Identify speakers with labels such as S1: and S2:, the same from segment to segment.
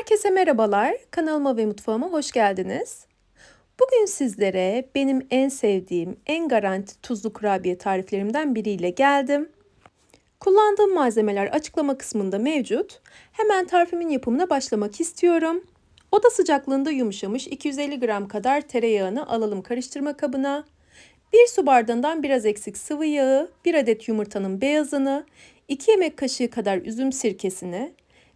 S1: Herkese merhabalar. Kanalıma ve mutfağıma hoş geldiniz. Bugün sizlere benim en sevdiğim, en garanti tuzlu kurabiye tariflerimden biriyle geldim. Kullandığım malzemeler açıklama kısmında mevcut. Hemen tarifimin yapımına başlamak istiyorum. Oda sıcaklığında yumuşamış 250 gram kadar tereyağını alalım karıştırma kabına. 1 su bardağından biraz eksik sıvı yağı, 1 adet yumurtanın beyazını, 2 yemek kaşığı kadar üzüm sirkesini,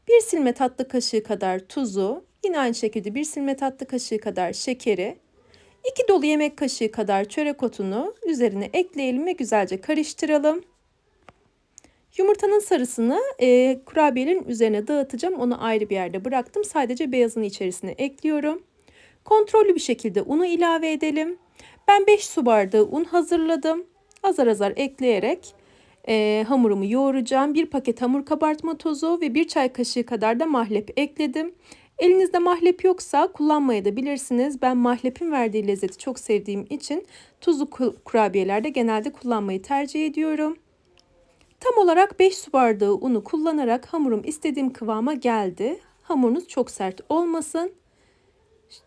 S1: 1 silme tatlı kaşığı kadar tuzu, yine aynı şekilde 1 silme tatlı kaşığı kadar şekeri, 2 dolu yemek kaşığı kadar çörek otunu üzerine ekleyelim ve güzelce karıştıralım. Yumurtanın sarısını e, kurabiyelerin üzerine dağıtacağım. Onu ayrı bir yerde bıraktım. Sadece beyazını içerisine ekliyorum. Kontrollü bir şekilde unu ilave edelim. Ben 5 su bardağı un hazırladım. Azar azar ekleyerek e, hamurumu yoğuracağım. Bir paket hamur kabartma tozu ve bir çay kaşığı kadar da mahlep ekledim. Elinizde mahlep yoksa kullanmaya da bilirsiniz. Ben mahlepin verdiği lezzeti çok sevdiğim için tuzlu kurabiyelerde genelde kullanmayı tercih ediyorum. Tam olarak 5 su bardağı unu kullanarak hamurum istediğim kıvama geldi. Hamurunuz çok sert olmasın.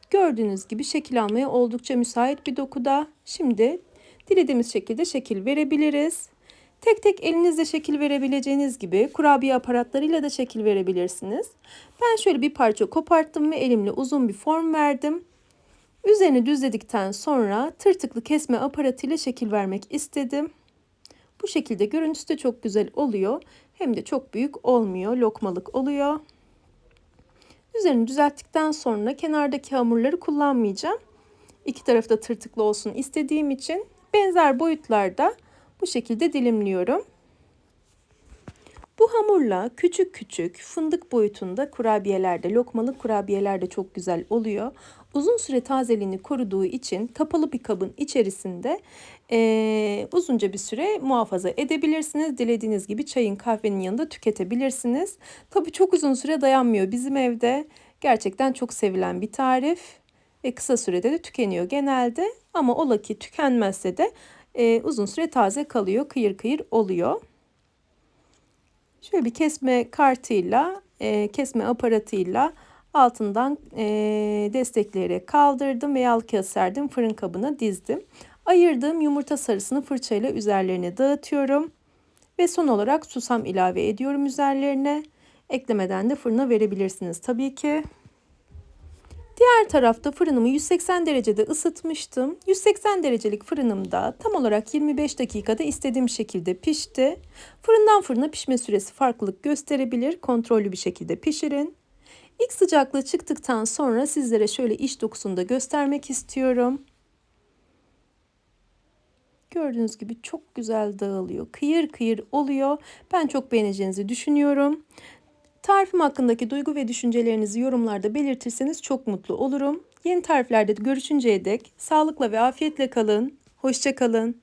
S1: Gördüğünüz gibi şekil almaya oldukça müsait bir dokuda. Şimdi dilediğimiz şekilde şekil verebiliriz. Tek tek elinizle şekil verebileceğiniz gibi kurabiye aparatlarıyla da şekil verebilirsiniz. Ben şöyle bir parça koparttım ve elimle uzun bir form verdim. Üzerini düzledikten sonra tırtıklı kesme aparatıyla şekil vermek istedim. Bu şekilde görüntüsü de çok güzel oluyor. Hem de çok büyük olmuyor. Lokmalık oluyor. Üzerini düzelttikten sonra kenardaki hamurları kullanmayacağım. İki tarafta tırtıklı olsun istediğim için benzer boyutlarda bu şekilde dilimliyorum. Bu hamurla küçük küçük fındık boyutunda kurabiyelerde, lokmalık kurabiyelerde çok güzel oluyor. Uzun süre tazeliğini koruduğu için kapalı bir kabın içerisinde e, uzunca bir süre muhafaza edebilirsiniz. Dilediğiniz gibi çayın kahvenin yanında tüketebilirsiniz. Tabii çok uzun süre dayanmıyor bizim evde. Gerçekten çok sevilen bir tarif ve kısa sürede de tükeniyor genelde. Ama ola ki tükenmezse de e, uzun süre taze kalıyor, kıyır kıyır oluyor. Şöyle bir kesme kartıyla, e, kesme aparatıyla altından e, destekleyerek kaldırdım ve yağlı serdim. Fırın kabına dizdim. Ayırdığım yumurta sarısını fırçayla üzerlerine dağıtıyorum. Ve son olarak susam ilave ediyorum üzerlerine. Eklemeden de fırına verebilirsiniz tabii ki. Diğer tarafta fırınımı 180 derecede ısıtmıştım. 180 derecelik fırınımda tam olarak 25 dakikada istediğim şekilde pişti. Fırından fırına pişme süresi farklılık gösterebilir. Kontrollü bir şekilde pişirin. İlk sıcaklığı çıktıktan sonra sizlere şöyle iç dokusunu da göstermek istiyorum. Gördüğünüz gibi çok güzel dağılıyor. Kıyır kıyır oluyor. Ben çok beğeneceğinizi düşünüyorum. Tarifim hakkındaki duygu ve düşüncelerinizi yorumlarda belirtirseniz çok mutlu olurum. Yeni tariflerde görüşünceye dek sağlıkla ve afiyetle kalın. Hoşçakalın.